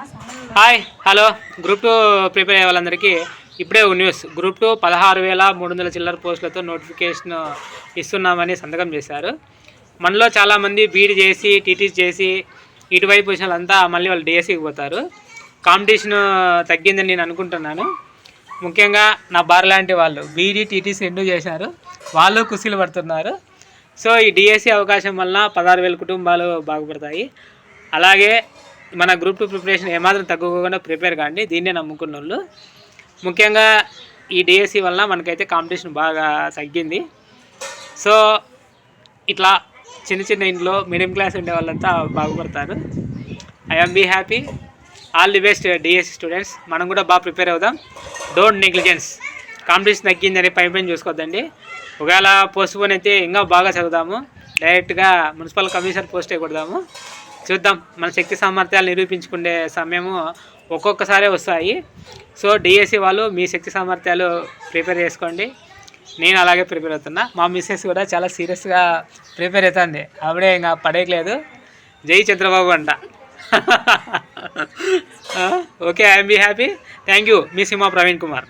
Hi hello. Group two prepare అయ్యే వాళ్ళందరికీ ఇప్పుడే న్యూస్. గ్రూప్ టూ పదహారు వేల మూడు వందల చిల్లర పోస్టులతో నోటిఫికేషన్ ఇస్తున్నామని సంతకం చేశారు. మనలో చాలామంది బీఈడి చేసి టీటీసీ చేసి ఇటువైపు వచ్చిన వాళ్ళంతా మళ్ళీ వాళ్ళు డిఎస్సికి పోతారు. కాంపిటీషన్ తగ్గిందని నేను అనుకుంటున్నాను. ముఖ్యంగా నా బార్ లాంటి వాళ్ళు బీఈడి టీటీసీ రెండు చేశారు. వాళ్ళు కుసీలు పడుతున్నారు. సో ఈ డిఎస్సి అవకాశం వలన పదహారు వేల కుటుంబాలు బాగుపడతాయి. అలాగే మన గ్రూప్ టూ ప్రిపరేషన్ ఏమాత్రం తగ్గుకోకుండా ప్రిపేర్ కాండి దీన్నే నమ్ముకున్న వాళ్ళు ముఖ్యంగా ఈ డిఎస్సి వలన మనకైతే కాంపిటీషన్ బాగా తగ్గింది. సో ఇట్లా చిన్న చిన్న ఇంట్లో మిడిల్ క్లాస్ ఉండే వాళ్ళంతా బాగుపడతారు. I'm be happy all the best DSC students మనం కూడా బాగా ప్రిపేర్ అవుదాం. డోంట్ నెగ్లిజెన్స్ కాంపిటీషన్ తగ్గిందని పై పైన చూసుకోవద్దండి ఒకవేళ పోస్ట్ పోన్ అయితే ఇంకా బాగా చదువుదాము. డైరెక్ట్గా మున్సిపల్ కమిషనర్ పోస్టే కొడదాము. చూద్దాం. మన శక్తి సామర్థ్యాలు నిరూపించుకునే సమయము ఒక్కొక్కసారే వస్తాయి. సో డిఎస్సి వాళ్ళు మీ శక్తి సామర్థ్యాలు ప్రిపేర్ చేసుకోండి. నేను అలాగే ప్రిపేర్ అవుతున్నా. మా మిస్సెస్ కూడా చాలా సీరియస్గా ప్రిపేర్ అవుతుంది. ఆవిడే ఇంకా పడేయట్లేదు. జై చంద్రబాబు అంట. Okay I'm be happy thank you me cinema Praveen Kumar.